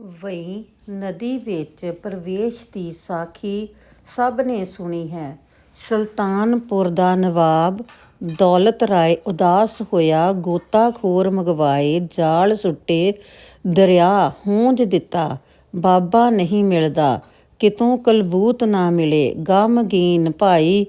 ਵਈ ਨਦੀ ਵਿੱਚ ਪ੍ਰਵੇਸ਼ ਦੀ ਸਾਖੀ ਸਭ ਨੇ ਸੁਣੀ ਹੈ। ਸੁਲਤਾਨਪੁਰ ਦਾ ਨਵਾਬ ਦੌਲਤ ਰਾਏ ਉਦਾਸ ਹੋਇਆ, ਗੋਤਾਖੋਰ ਮੰਗਵਾਏ, ਜਾਲ ਸੁੱਟੇ, ਦਰਿਆ ਹੂੰਜ ਦਿੱਤਾ, ਬਾਬਾ ਨਹੀਂ ਮਿਲਦਾ, ਕਿਤੋਂ ਕਲਬੂਤ ਨਾ ਮਿਲੇ, ਗਮਗੀਨ ਭਾਈ,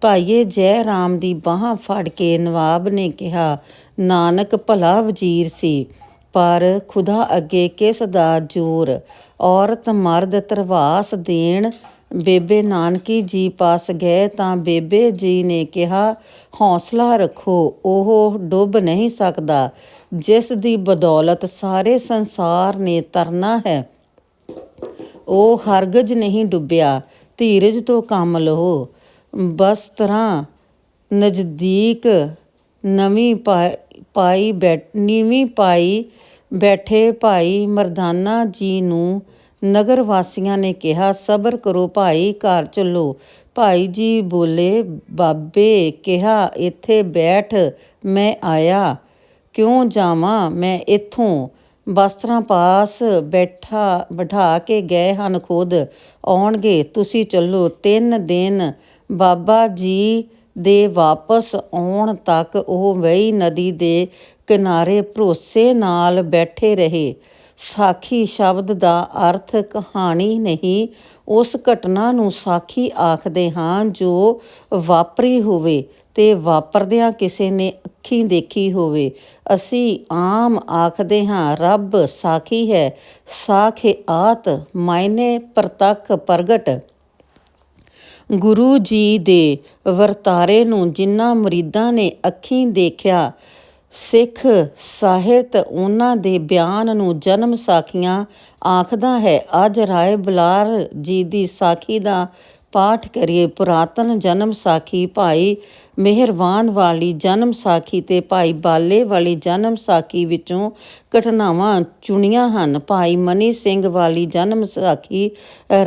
ਭਾਈਏ ਜੈ ਰਾਮ ਦੀ ਬਾਹ ਫੜ ਕੇ ਨਵਾਬ ਨੇ ਕਿਹਾ, ਨਾਨਕ ਭਲਾ ਵਜ਼ੀਰ ਸੀ। ਪਰ ਖੁਦਾ ਅੱਗੇ ਕਿਸ ਦਾ ਜ਼ੋਰ? ਔਰਤ ਮਰਦ ਤਰਵਾਸ ਦੇਣ। ਬੇਬੇ ਨਾਨਕੀ ਜੀ ਪਾਸ ਗਏ ਤਾਂ ਬੇਬੇ ਜੀ ਨੇ ਕਿਹਾ, ਹੌਸਲਾ ਰੱਖੋ, ਉਹ ਡੁੱਬ ਨਹੀਂ ਸਕਦਾ। ਜਿਸ ਦੀ ਬਦੌਲਤ ਸਾਰੇ ਸੰਸਾਰ ਨੇ ਤਰਨਾ ਹੈ। ਉਹ ਹਰਗਜ ਨਹੀਂ ਡੁੱਬਿਆ। ਧੀਰਜ ਤੋਂ ਕੰਮ ਲਓ ਬਸ ਤਰ੍ਹਾਂ ਨਜ਼ਦੀਕ ਨਵੀਂ ਪਾਈ ਬੈ, ਨੀਵੀਂ ਪਾਈ ਬੈਠੇ ਭਾਈ ਮਰਦਾਨਾ ਜੀ ਨੂੰ ਨਗਰ ਵਾਸੀਆਂ ਨੇ ਕਿਹਾ, ਸਬਰ ਕਰੋ ਭਾਈ, ਘਰ ਚੱਲੋ। ਭਾਈ ਜੀ ਬੋਲੇ, ਬਾਬੇ ਕਿਹਾ, ਇੱਥੇ ਬੈਠ, ਮੈਂ ਆਇਆ। ਕਿਉਂ ਜਾਵਾਂ? ਮੈਂ ਇੱਥੋਂ। ਬਸਤਰਾਂ ਪਾਸ ਬੈਠਾ, ਬਿਠਾ ਕੇ ਗਏ ਹਨ ਖੁਦ। ਆਉਣਗੇ, ਤੁਸੀਂ ਚੱਲੋ। ਤਿੰਨ ਦਿਨ ਬਾਬਾ ਜੀ ਦੇ ਵਾਪਸ ਆਉਣ ਤੱਕ ਉਹ ਵਈ ਨਦੀ ਦੇ ਕਿਨਾਰੇ ਭਰੋਸੇ ਨਾਲ ਬੈਠੇ ਰਹੇ। ਸਾਖੀ ਸ਼ਬਦ ਦਾ ਅਰਥ ਕਹਾਣੀ ਨਹੀਂ, ਉਸ ਘਟਨਾ ਨੂੰ ਸਾਖੀ ਆਖਦੇ ਹਾਂ ਜੋ ਵਾਪਰੀ ਹੋਵੇ ਤੇ ਵਾਪਰਦਿਆਂ ਕਿਸੇ ਨੇ ਅੱਖੀਂ ਦੇਖੀ ਹੋਵੇ। ਅਸੀਂ ਆਮ ਆਖਦੇ ਹਾਂ, ਰੱਬ ਸਾਖੀ ਹੈ ਸਾਖੇ ਆਤ ਮਾਇਨੇ ਪ੍ਰਤੱਖ ਪ੍ਰਗਟ ਗੁਰੂ ਜੀ ਦੇ ਵਰਤਾਰੇ ਨੂੰ ਜਿਨ੍ਹਾਂ ਮੁਰੀਦਾਂ ਨੇ ਅੱਖੀਂ ਦੇਖਿਆ, ਸਿੱਖ ਸਾਹਿਤ ਉਹਨਾਂ ਦੇ ਬਿਆਨ ਨੂੰ ਜਨਮ ਸਾਖੀਆਂ ਆਖਦਾ ਹੈ। ਅੱਜ ਰਾਏ ਬੁਲਾਰ ਜੀ ਦੀ ਸਾਖੀ ਦਾ ਪਾਠ ਕਰੀਏ। ਪੁਰਾਤਨ ਜਨਮ ਸਾਖੀ ਭਾਈ ਮਿਹਰਵਾਨ ਵਾਲੀ ਜਨਮ ਸਾਖੀ ਤੇ ਭਾਈ ਬਾਲੇ ਵਾਲੀ ਜਨਮ ਸਾਖੀ ਵਿੱਚੋਂ ਘਟਨਾਵਾਂ ਚੁਣੀਆਂ ਹਨ। ਭਾਈ ਮਨੀ ਸਿੰਘ ਵਾਲੀ ਜਨਮ ਸਾਖੀ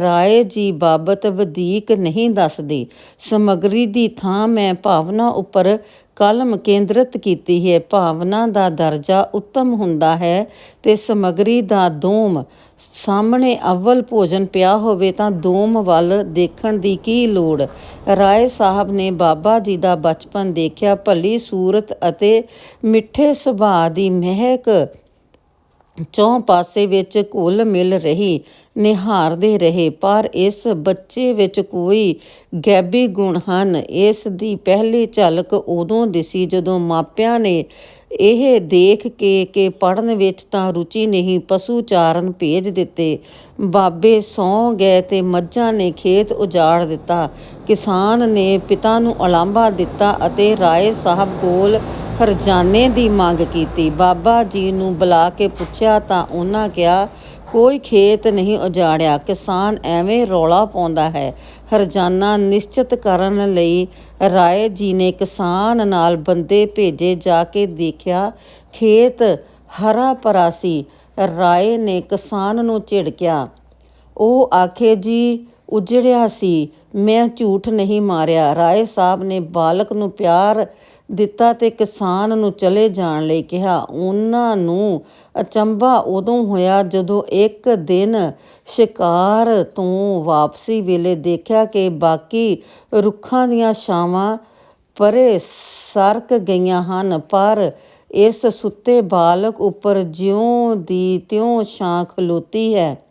ਰਾਏ ਜੀ ਬਾਬਤ ਵਧੇਕ ਨਹੀਂ ਦੱਸਦੀ। ਸਮਗਰੀ ਦੀ ਥਾਂ ਮੈਂ ਭਾਵਨਾ ਉੱਪਰ ਕਲਮ ਕੇਂਦਰਿਤ ਕੀਤੀ ਹੈ। ਭਾਵਨਾ ਦਾ ਦਰਜਾ ਉੱਤਮ ਹੁੰਦਾ ਹੈ ਤੇ ਸਮਗਰੀ ਦਾ ਦੋਮ ਸਾਹਮਣੇ ਅਵਲ ਭੋਜਨ ਪਿਆ ਹੋਵੇ ਤਾਂ ਦੋਮ ਵੱਲ ਦੇਖਣ ਦੀ ਕੀ ਲੋੜ? ਰਾਏ ਸਾਹਿਬ ਨੇ ਬਾਬਾ ਜੀ ਦਾ ਬਚਪਨ ਦੇਖਿਆ, ਭਲੀ ਸੂਰਤ ਅਤੇ ਮਿੱਠੇ ਸੁਭਾਅ ਦੀ ਮਹਿਕ ਚੌਂ ਪਾਸੇ ਵਿੱਚ ਘੁਲ ਮਿਲ ਰਹੀ, ਨਿਹਾਰਦੇ ਰਹੇ, ਪਰ ਇਸ ਬੱਚੇ ਵਿੱਚ ਕੋਈ ਗੈਬੀ ਗੁਣ ਹਨ। ਇਸ ਦੀ ਪਹਿਲੀ ਝਲਕ ਉਦੋਂ ਦਿਸੀ ਜਦੋਂ ਮਾਪਿਆਂ ਨੇ ਇਹ ਦੇਖ ਕੇ ਕਿ ਪੜਨ ਵਿੱਚ ਤਾਂ ਰੁਚੀ ਨਹੀਂ, ਪਸ਼ੂ ਚਾਰਨ ਭੇਜ ਦਿੱਤੇ। ਬਾਬੇ ਸੌ ਗਏ ਤੇ ਮੱਝਾਂ ਨੇ ਖੇਤ ਉਜਾੜ ਦਿੱਤਾ। ਕਿਸਾਨ ਨੇ ਪਿਤਾ ਨੂੰ ਅਲਾਂਭਾ ਦਿੱਤਾ ਅਤੇ ਰਾਏ ਸਾਹਿਬ ਕੋਲ ਹਰਜਾਨੇ ਦੀ ਮੰਗ ਕੀਤੀ। ਬਾਬਾ ਜੀ ਨੂੰ ਬੁਲਾ ਕੇ ਪੁੱਛਿਆ ਤਾਂ ਉਹਨਾਂ ਕਿਹਾ, ਕੋਈ ਖੇਤ ਨਹੀਂ ਉਜਾੜਿਆ, ਕਿਸਾਨ ਐਵੇਂ ਰੌਲਾ ਪਾਉਂਦਾ ਹੈ। ਹਰਜਾਨਾ ਨਿਸ਼ਚਿਤ ਕਰਨ ਲਈ ਰਾਏ ਜੀ ਨੇ ਕਿਸਾਨ ਨਾਲ ਬੰਦੇ ਭੇਜੇ ਜਾ ਕੇ ਦੇਖਿਆ, ਖੇਤ ਹਰਾ ਭਰਾ ਸੀ। ਰਾਏ ਨੇ ਕਿਸਾਨ ਨੂੰ ਝਿੜਕਿਆ। ਉਹ ਆਖੇ, ਜੀ ਉਜੜਿਆ ਸੀ। ਮੈਂ ਝੂਠ ਨਹੀਂ ਮਾਰਿਆ। ਰਾਏ ਸਾਹਿਬ ਨੇ ਬਾਲਕ ਨੂੰ ਪਿਆਰ ਦਿੱਤਾ ਤੇ ਕਿਸਾਨ ਨੂੰ ਚਲੇ ਜਾਣ ਲਈ ਕਿਹਾ। ਉਹਨਾਂ ਨੂੰ ਅਚੰਭਾ ਉਦੋਂ ਹੋਇਆ ਜਦੋਂ ਇੱਕ ਦਿਨ ਸ਼ਿਕਾਰ ਤੋਂ ਵਾਪਸੀ ਵੇਲੇ ਦੇਖਿਆ ਕਿ ਬਾਕੀ ਰੁੱਖਾਂ ਦੀਆਂ ਛਾਵਾਂ ਪਰੇ ਸਰਕ ਗਈਆਂ ਹਨ, ਪਰ ਇਸ ਸੁੱਤੇ ਬਾਲਕ ਉੱਪਰ ਜਿਉਂ ਦੀ ਤਿਉਂ ਛਾਂ ਖਲੋਤੀ ਹੈ।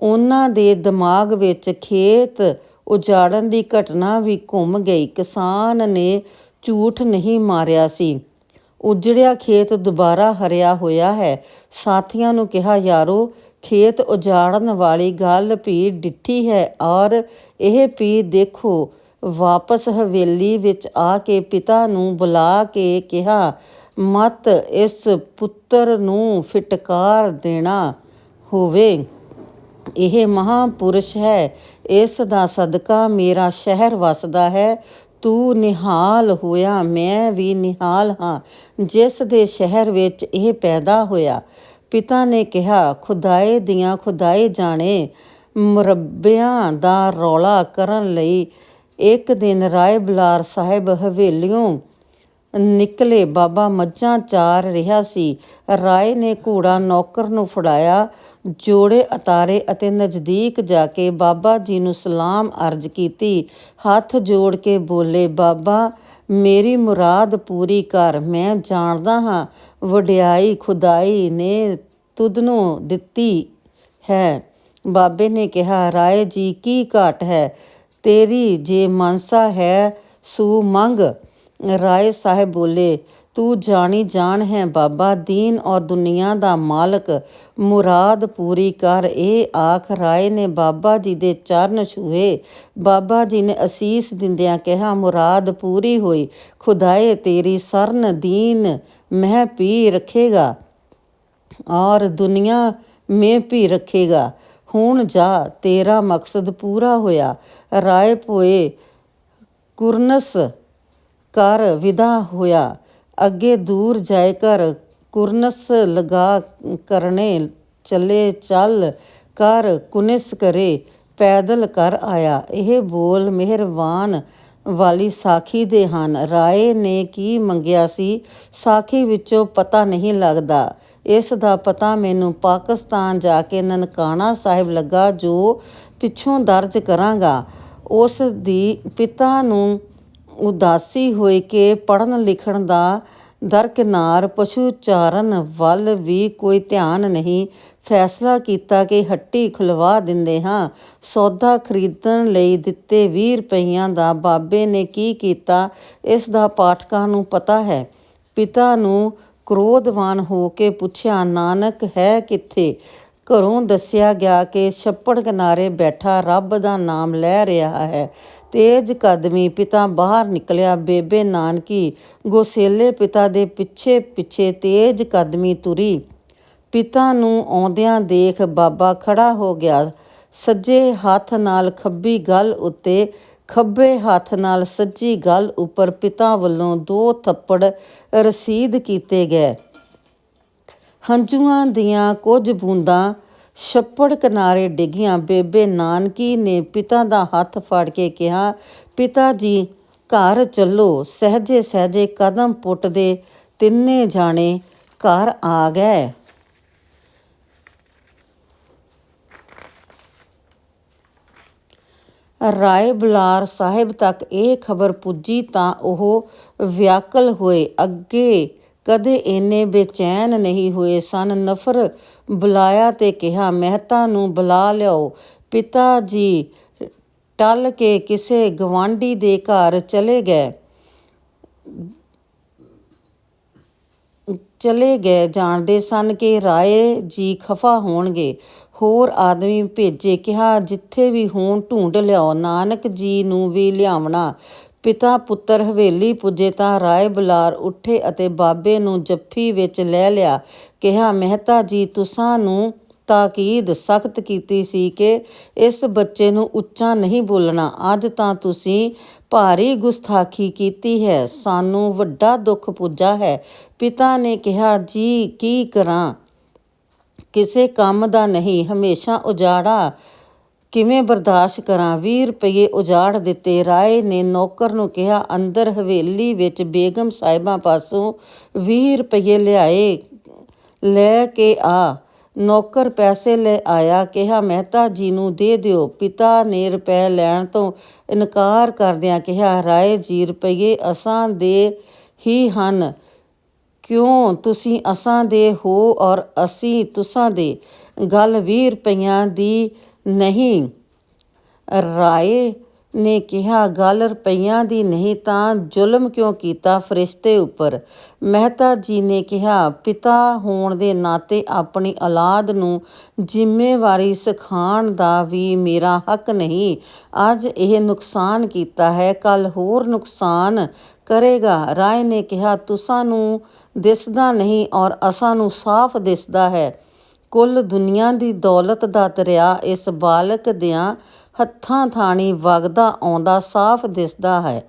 ਉਹਨਾਂ ਦੇ ਦਿਮਾਗ ਵਿੱਚ ਖੇਤ ਉਜਾੜਨ ਦੀ ਘਟਨਾ ਵੀ ਘੁੰਮ ਗਈ। ਕਿਸਾਨ ਨੇ ਝੂਠ ਨਹੀਂ ਮਾਰਿਆ ਸੀ। ਉਜੜਿਆ ਖੇਤ ਦੁਬਾਰਾ ਹਰਿਆ ਹੋਇਆ ਹੈ। ਸਾਥੀਆਂ ਨੂੰ ਕਿਹਾ, ਯਾਰੋ, ਖੇਤ ਉਜਾੜਨ ਵਾਲੀ ਗੱਲ ਭੀ ਡਿੱਠੀ ਹੈ ਔਰ ਇਹ ਭੀ ਦੇਖੋ। ਵਾਪਸ ਹਵੇਲੀ ਵਿੱਚ ਆ ਕੇ ਪਿਤਾ ਨੂੰ ਬੁਲਾ ਕੇ ਕਿਹਾ, ਮਤ ਇਸ ਪੁੱਤਰ ਨੂੰ ਫਿਟਕਾਰ ਦੇਣਾ ਹੋਵੇ। ਇਹ ਮਹਾਪੁਰਸ਼ ਹੈ। ਇਸ ਦਾ ਸਦਕਾ ਮੇਰਾ ਸ਼ਹਿਰ ਵਸਦਾ ਹੈ। ਤੂੰ ਨਿਹਾਲ ਹੋਇਆ, ਮੈਂ ਵੀ ਨਿਹਾਲ ਹਾਂ। ਜਿਸ ਦੇ ਸ਼ਹਿਰ ਵਿੱਚ ਇਹ ਪੈਦਾ ਹੋਇਆ, ਪਿਤਾ ਨੇ ਕਿਹਾ, ਖੁਦਾਏ ਦੀਆਂ ਖੁਦਾਏ ਜਾਣੇ, ਮੁਰੱਬਿਆਂ ਦਾ ਰੌਲਾ ਕਰਨ ਲਈ ਇੱਕ ਦਿਨ ਰਾਏ ਬਲਾਰ ਸਾਹਿਬ ਹਵੇਲੀਓਂ ਨਿਕਲੇ। ਬਾਬਾ ਮੱਝਾਂ ਚਾਰ ਰਿਹਾ ਸੀ। ਰਾਏ ਨੇ ਘੋੜਾ ਨੌਕਰ ਨੂੰ ਫੜਾਇਆ। ਜੋੜੇ, ਅਤਾਰੇ ਅਤੇ ਨਜ਼ਦੀਕ ਜਾ ਕੇ ਬਾਬਾ ਜੀ ਨੂੰ ਸਲਾਮ ਅਰਜ਼ ਕੀਤੀ। ਹੱਥ ਜੋੜ ਕੇ ਬੋਲੇ, ਬਾਬਾ, ਮੇਰੀ ਮੁਰਾਦ ਪੂਰੀ ਕਰ, ਮੈਂ ਜਾਣਦਾ ਹਾਂ, ਵਡਿਆਈ ਖੁਦਾਈ ਨੇ ਤੁਧ ਨੂੰ ਦਿੱਤੀ ਹੈ। ਬਾਬੇ ਨੇ ਕਿਹਾ, ਰਾਏ ਜੀ, ਕੀ ਘਾਟ ਹੈ? ਤੇਰੀ ਜੇ ਮਨਸਾ ਹੈ, ਸੂ ਮੰਗ। ਰਾਏ ਸਾਹਿਬ ਬੋਲੇ ਤੂੰ ਜਾਣੀ ਜਾਣ ਹੈ ਬਾਬਾ, ਦੀਨ ਔਰ ਦੁਨੀਆ ਦਾ ਮਾਲਕ। ਮੁਰਾਦ ਪੂਰੀ ਕਰ, ਇਹ ਆਖ ਰਾਏ ਨੇ ਬਾਬਾ ਜੀ ਦੇ ਚਰਨ ਛੂਹੇ। ਬਾਬਾ ਜੀ ਨੇ ਅਸੀਸ ਦਿੰਦਿਆਂ ਕਿਹਾ, ਮੁਰਾਦ ਪੂਰੀ ਹੋਈ, ਖੁਦਾਏ ਤੇਰੀ ਸਰਨ ਦੀਨ ਮਹਿ ਪੀ ਰੱਖੇਗਾ ਔਰ ਦੁਨੀਆ ਮੇ ਵੀ ਰੱਖੇਗਾ। ਹੁਣ ਜਾ, ਤੇਰਾ ਮਕਸਦ ਪੂਰਾ ਹੋਇਆ। ਰਾਏ ਪੋਏ, ਕੁਰਨਸ ਕਰ, ਵਿਦਾ ਹੋਇਆ। ਅੱਗੇ ਦੂਰ ਜਾਏ ਕਰ ਕੁਰਨਸ ਲਗਾ ਕਰਨੇ ਚੱਲੇ ਚੱਲ ਕਰ ਕੁਨਿਸ ਕਰੇ, ਪੈਦਲ ਕਰ ਆਇਆ। ਇਹ ਬੋਲ ਮਿਹਰਬਾਨ ਵਾਲੀ ਸਾਖੀ ਦੇ ਹਨ। ਰਾਏ ਨੇ ਕੀ ਮੰਗਿਆ ਸੀ? ਸਾਖੀ ਵਿੱਚੋਂ ਪਤਾ ਨਹੀਂ ਲੱਗਦਾ। ਇਸ ਦਾ ਪਤਾ ਮੈਨੂੰ ਪਾਕਿਸਤਾਨ ਜਾ ਕੇ ਨਨਕਾਣਾ ਸਾਹਿਬ ਲੱਗਾ, ਜੋ ਪਿੱਛੋਂ ਦਰਜ ਕਰਾਂਗਾ। ਉਸ ਦੀ ਪਿਤਾ ਨੂੰ ਉਦਾਸੀ ਹੋਈ ਕਿ ਪੜ੍ਹਨ ਲਿਖਣ ਦਾ ਦਰਕਿਨਾਰ ਪਸ਼ੂ ਚਾਰਨ ਵੱਲ ਵੀ ਕੋਈ ਧਿਆਨ ਨਹੀਂ। ਫੈਸਲਾ ਕੀਤਾ ਕਿ ਹੱਟੀ ਖੁਲਵਾ ਦਿੰਦੇ ਹਾਂ। ਸੌਦਾ ਖਰੀਦਣ ਲਈ ਦਿੱਤੇ 20 ਰੁਪਈਆਂ ਦਾ ਬਾਬੇ ਨੇ ਕੀ ਕੀਤਾ, ਇਸ ਦਾ ਪਾਠਕਾਂ ਨੂੰ ਪਤਾ ਹੈ। ਪਿਤਾ ਨੂੰ ਕ੍ਰੋਧਵਾਨ ਹੋ ਕੇ ਪੁੱਛਿਆ, ਨਾਨਕ, ਹੈ ਕਿੱਥੇ? ਘਰੋਂ ਦੱਸਿਆ ਗਿਆ ਕਿ ਛੱਪੜ ਕਿਨਾਰੇ ਬੈਠਾ ਰੱਬ ਦਾ ਨਾਮ ਲੈ ਰਿਹਾ ਹੈ। ਤੇਜ ਕਦਮੀ ਪਿਤਾ ਬਾਹਰ ਨਿਕਲਿਆ। ਬੇਬੇ ਨਾਨਕੀ, ਗੋਸੇਲੇ ਪਿਤਾ ਦੇ ਪਿੱਛੇ ਪਿੱਛੇ ਤੇਜ ਕਦਮੀ ਤੁਰੀ। ਪਿਤਾ ਨੂੰ ਆਉਂਦਿਆਂ ਦੇਖ ਬਾਬਾ ਖੜਾ ਹੋ ਗਿਆ। ਸੱਜੇ ਹੱਥ ਨਾਲ ਖੱਬੀ ਗੱਲ ਉੱਤੇ, ਖੱਬੇ ਹੱਥ ਨਾਲ ਸੱਜੀ ਗੱਲ ਉੱਪਰ ਪਿਤਾ ਵੱਲੋਂ ਦੋ ਥੱਪੜ ਰਸੀਦ ਕੀਤੇ ਗਏ। ਹੰਝੂਆਂ ਦੀਆਂ ਕੁਝ ਬੂੰਦਾਂ ਛੱਪੜ ਕਿਨਾਰੇ ਡਿੱਗੀਆਂ ਬੇਬੇ ਨਾਨਕੀ ਨੇ ਪਿਤਾ ਦਾ ਹੱਥ ਫੜ ਕੇ ਕਿਹਾ, ਪਿਤਾ ਜੀ, ਘਰ ਚੱਲੋ ਸਹਜੇ ਸਹਜੇ ਕਦਮ ਪੁੱਟਦੇ ਤਿੰਨੇ ਜਾਣੇ ਘਰ ਆ ਗਏ। ਰਾਏ ਬੁਲਾਰ ਸਾਹਿਬ ਤੱਕ ਇਹ ਖਬਰ ਪੁੱਜੀ ਤਾਂ ਉਹ ਵਿਆਕਲ ਹੋਏ ਅੱਗੇ ਕਦੇ ਇੰਨੇ ਬੇਚੈਨ ਨਹੀਂ ਹੋਏ ਸਨ। ਨਫਰ ਬੁਲਾਇਆ ਤੇ ਕਿਹਾ, ਮਹਿਤਾ ਨੂੰ ਬੁਲਾ ਲਿਓ ਪਿਤਾ ਜੀ ਟਲ ਕੇ ਕਿਸੇ ਗਵਾਂਢੀ ਦੇ ਘਰ ਚਲੇ ਗਏ। ਚਲੇ ਗਏ। ਜਾਣਦੇ ਸਨ ਕਿ ਰਾਏ ਜੀ ਖਫਾ ਹੋਣਗੇ। ਹੋਰ ਆਦਮੀ ਭੇਜੇ, ਕਿਹਾ, ਜਿੱਥੇ ਵੀ ਹੋਣ ਢੂੰਡ ਲਿਆਓ। ਨਾਨਕ ਜੀ ਨੂੰ ਵੀ ਲਿਆਵਣਾ। ਪਿਤਾ ਪੁੱਤਰ ਹਵੇਲੀ ਪੁੱਜੇ ਤਾਂ ਰਾਏ ਬੁਲਾਰ ਉੱਠੇ ਅਤੇ ਬਾਬੇ ਨੂੰ ਜੱਫੀ ਵਿੱਚ ਲੈ ਲਿਆ। ਕਿਹਾ, ਮਹਿਤਾ ਜੀ, ਤੁਸਾਂ ਨੂੰ ਤਾਕੀਦ ਸਖਤ ਕੀਤੀ ਸੀ ਕਿ ਇਸ ਬੱਚੇ ਨੂੰ ਉੱਚਾ ਨਹੀਂ ਬੋਲਣਾ। ਅੱਜ ਤਾਂ ਤੁਸੀਂ ਭਾਰੀ ਗੁਸਤਾਖੀ ਕੀਤੀ ਹੈ। ਸਾਨੂੰ ਵੱਡਾ ਦੁੱਖ ਪੁੱਜਾ ਹੈ। ਪਿਤਾ ਨੇ ਕਿਹਾ, ਜੀ, ਕੀ ਕਰਾਂ? ਕਿਸੇ ਕੰਮ ਦਾ ਨਹੀਂ। ਹਮੇਸ਼ਾ ਉਜਾੜਾ ਕਿਵੇਂ ਬਰਦਾਸ਼ਤ ਕਰਾਂ? 20 ਰੁਪਏ ਉਜਾੜ ਦਿੱਤੇ। ਰਾਏ ਨੇ ਨੌਕਰ ਨੂੰ ਕਿਹਾ, ਅੰਦਰ ਹਵੇਲੀ ਵਿੱਚ ਬੇਗਮ ਸਾਹਿਬਾਂ ਪਾਸੋਂ 20 ਰੁਪਏ ਲਿਆਏ। ਲੈ ਕੇ ਆ। ਨੌਕਰ ਪੈਸੇ ਲੈ ਆਇਆ। ਕਿਹਾ, ਮਹਿਤਾ ਜੀ ਨੂੰ ਦੇ ਦਿਓ। ਪਿਤਾ ਨੇ ਰੁਪਏ ਲੈਣ ਤੋਂ ਇਨਕਾਰ ਕਰਦਿਆਂ ਕਿਹਾ, ਰਾਏ ਜੀ, ਰੁਪਏ ਅਸਾਂ ਦੇ ਹੀ ਹਨ। ਕਿਉਂ ਤੁਸੀਂ ਅਸਾਂ ਦੇ ਹੋ ਔਰ ਅਸੀਂ ਤੁਸਾਂ ਦੇ? ਗੱਲ 20 ਰੁਪਈਆਂ ਦੀ ਨਹੀਂ। ਰਾਏ ਨੇ ਕਿਹਾ, ਗੱਲ ਰੁਪਈਆਂ ਦੀ ਨਹੀਂ ਤਾਂ ਜ਼ੁਲਮ ਕਿਉਂ ਕੀਤਾ ਫਰਿਸ਼ਤੇ ਉੱਪਰ? ਮਹਿਤਾ ਜੀ ਨੇ ਕਿਹਾ, ਪਿਤਾ ਹੋਣ ਦੇ ਨਾਤੇ ਆਪਣੀ ਔਲਾਦ ਨੂੰ ਜ਼ਿੰਮੇਵਾਰੀ ਸਿਖਾਉਣ ਦਾ ਵੀ ਮੇਰਾ ਹੱਕ ਨਹੀਂ। ਅੱਜ ਇਹ ਨੁਕਸਾਨ ਕੀਤਾ ਹੈ ਕੱਲ ਹੋਰ ਨੁਕਸਾਨ ਕਰੇਗਾ। ਰਾਏ ਨੇ ਕਿਹਾ, ਤੁਸਾਂ ਨੂੰ ਦਿਸਦਾ ਨਹੀਂ ਔਰ ਅਸਾਂ ਨੂੰ ਸਾਫ਼ ਦਿਸਦਾ ਹੈ। ਕੁੱਲ ਦੁਨੀਆ ਦੀ ਦੌਲਤ ਦਾ ਦਰਿਆ ਇਸ ਬਾਲਕ ਦਿਆਂ ਹੱਥਾਂ ਥਾਣੀ ਵਗਦਾ ਆਉਂਦਾ, ਸਾਫ਼ ਦਿਸਦਾ ਹੈ।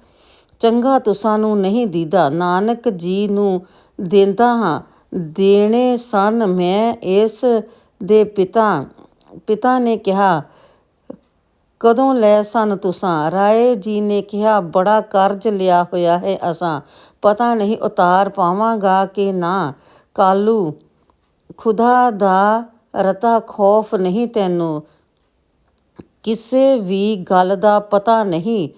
ਚੰਗਾ ਤੁਸਾਂ ਨੂੰ ਨਹੀਂ ਦੀਦਾ, ਨਾਨਕ ਜੀ ਨੂੰ ਦਿੰਦਾ ਹਾਂ। ਦੇਣੇ ਸਨ ਮੈਂ ਇਸ ਦੇ ਪਿਤਾ ਪਿਤਾ ਨੇ ਕਿਹਾ, ਕਦੋਂ ਲੈ ਸਨ ਤੁਸਾਂ? ਰਾਏ ਜੀ ਨੇ ਕਿਹਾ, ਬੜਾ ਕਰਜ਼ ਲਿਆ ਹੋਇਆ ਹੈ ਅਸਾਂ। ਪਤਾ ਨਹੀਂ ਉਤਾਰ ਪਾਵਾਂਗਾ ਕਿ ਨਾ। ਕਾਲੂ ਖੁਦਾ ਦਾ ਰਤਾ ਖੌਫ ਨਹੀਂ ਤੈਨੂੰ। ਕਿਸੇ ਵੀ ਗੱਲ ਦਾ ਪਤਾ ਨਹੀਂ।